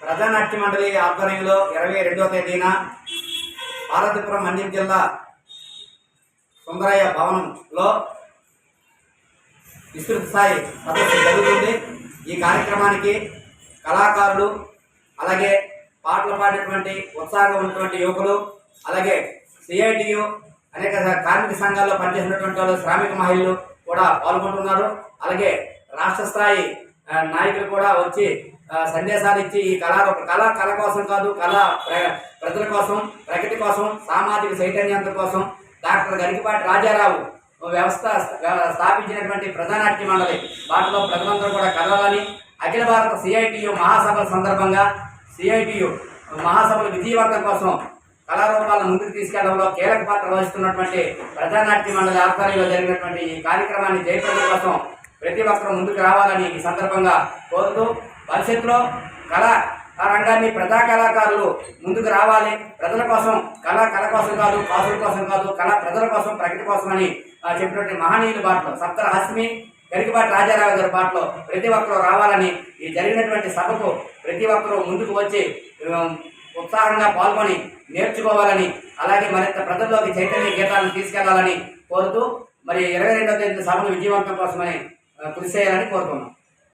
ప్రజానాట్య మండలి ఆధ్వర్యంలో ఇరవై రెండవ తేదీన పార్వతీపురం మండ్యం జిల్లా సుందరయ్య భవనంలో విస్తృత స్థాయి సదస్సు జరుగుతుంది. ఈ కార్యక్రమానికి కళాకారులు అలాగే పాటలు పాడేటువంటి ఉత్సాహంగా ఉన్నటువంటి యువకులు అలాగే సిఐటియు అనేక కార్మిక సంఘాల్లో పనిచేసినటువంటి వాళ్ళు శ్రామిక మహిళలు కూడా పాల్గొంటున్నారు. అలాగే రాష్ట్ర స్థాయి నాయకులు కూడా వచ్చి సందేశాలు ఇచ్చి ఈ కళ కళ కళ కోసం కాదు కళ ప్రజల కోసం ప్రగతి కోసం సామాజిక చైతన్యంత కోసం డాక్టర్ గరికిపాటి రాజారావు వ్యవస్థ స్థాపించినటువంటి ప్రధానాట్య మండలి. వాటిలో ప్రజలందరూ కూడా కలవాలని అఖిల భారత సిఐటియు మహాసభల సందర్భంగా సిఐటియు మహాసభల విజయవంతం కోసం కళారూపాలను ముందుకు తీసుకెళ్ళడంలో కీలక పాత్ర వహిస్తున్నటువంటి ప్రజానాట్య మండలి ఆధ్వర్యంలో జరిగినటువంటి ఈ కార్యక్రమాన్ని జయప్రదం కోసం ప్రతి ఒక్కరూ ముందుకు రావాలని ఈ సందర్భంగా కోరుతూ భవిష్యత్తులో కళ ఆ రంగాన్ని ప్రజా కళాకారులు ముందుకు రావాలి. ప్రజల కోసం కళ కళ కోసం కాదు కాసుల కోసం కాదు కళ ప్రజల కోసం ప్రగతి కోసం అని చెప్పినటువంటి మహనీయుల బాటలో సప్తర హస్మి గరికపాటి రాజారావు గారి బాటలో ప్రతి ఒక్కరూ రావాలని ఈ జరిగినటువంటి సభకు ప్రతి ఒక్కరూ ముందుకు వచ్చి ఉత్సాహంగా పాల్గొని నేర్చుకోవాలని అలాగే మరింత ప్రజల్లోకి చైతన్య గీతాలను తీసుకెళ్ళాలని కోరుతూ మరి ఇరవై రెండవ తేదీ సభను విజయవంతం కోసమని కృషి చేయాలని కోరుతున్నాం.